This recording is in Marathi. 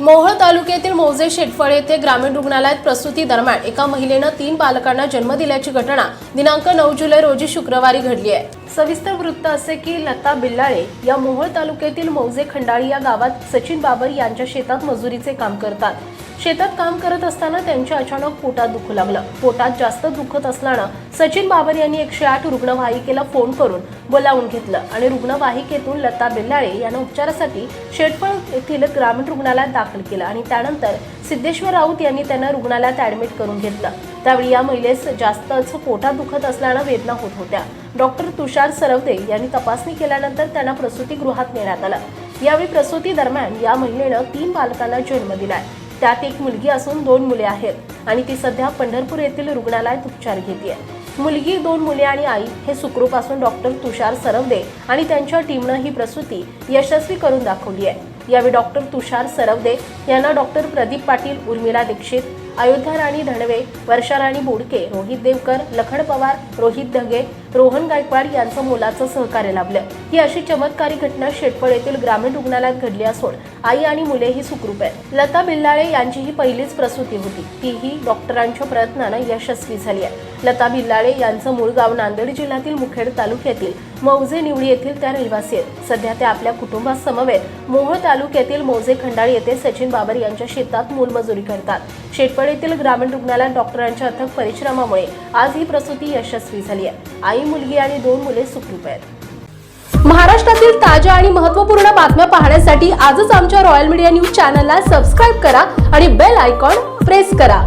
मोहोळ तालुक्यातील मौजे शेटफळ येथे ग्रामीण रुग्णालयात प्रसूती दरम्यान एका महिलेनं तीन बालकांना जन्म दिल्याची घटना दिनांक नऊ जुलै रोजी शुक्रवारी घडली आहे. सविस्तर वृत्त असे की लता बिल्लाळे या मोहोळ तालुक्यातील मौजे खंडाळी या गावात सचिन बाबर यांच्या शेतात मजुरीचे काम करतात. शेतात काम करत असताना त्यांच्या अचानक पोटात दुखू लागलं. पोटात जास्त दुखत असल्यानं सचिन बाबर यांनी एकशे आठ रुग्णवाहिकेला फोन करून बोलावून घेतलं आणि रुग्णवाहिकेतून लता बेल्लाळे यांना उपचारासाठी शेटफळ येथील ग्रामीण रुग्णालयात दाखल केलं आणि त्यानंतर सिद्धेश्वर राऊत यांनी त्यांना रुग्णालयात ऍडमिट करून घेतलं. त्यावेळी या महिलेस जास्तच पोटात दुखत असल्यानं वेदना होत होत्या. डॉक्टर तुषार सरवदे यांनी तपासणी केल्यानंतर त्यांना प्रसूतीगृहात नेण्यात आलं. यावेळी प्रसूती दरम्यान या महिलेनं तीन बालकांना जन्म दिलाय. त्यात एक मुलगी असून दोन मुले आहेत आणि ती सध्या पंढरपूर येथील रुग्णालयात उपचार घेते मुलगी दोन मुले आणि आई हे सुखरूप असून डॉक्टर तुषार सरवदे आणि त्यांच्या टीमनं ही प्रसूती यशस्वी करून दाखवली आहे यावेळी डॉक्टर तुषार सरवदे यांना डॉक्टर प्रदीप पाटील उर्मिला दीक्षित अयोध्या राणी धणवे वर्षा राणी बोडके रोहित देवकर लखड पवार रोहित धगे रोहन गायकवाड यांचं मोलाचं सहकार्य लाभलं. ही अशी चमत्कारी घटना शेटफळ येथील ग्रामीण रुग्णालयात घडली असून आई आणि मुलेही सुखरूप आहेत. लता बिल्लाळे यांची ही पहिलीच प्रसूती होती. तीही डॉक्टरांच्या प्रयत्नानं यशस्वी झाली आहे. लता बिल्लाळे यांचं मूळ गाव नांदेड जिल्ह्यातील मुखेड तालुक्यातील मौजे निवडी येथील त्या रहिवासी आहेत. सध्या त्या आपल्या कुटुंबासमवेत मोहोळ तालुक्यातील मौजे खंडाळी येथे सचिन बाबर यांच्या शेतात मूलमजुरी करतात. शेटपळ येथील ग्रामीण रुग्णालयात डॉक्टरांच्या अथक परिश्रमामुळे आज ही प्रसूती यशस्वी झाली आहे. आई मुलगी आणि दोन मुले सुखरूप आहेत. महाराष्ट्रातील ताज्या आणि महत्त्वपूर्ण बातम्या पाहण्यासाठी आजच आमच्या रॉयल मीडिया न्यूज चॅनलला सबस्क्राईब करा आणि बेल आयकॉन प्रेस करा.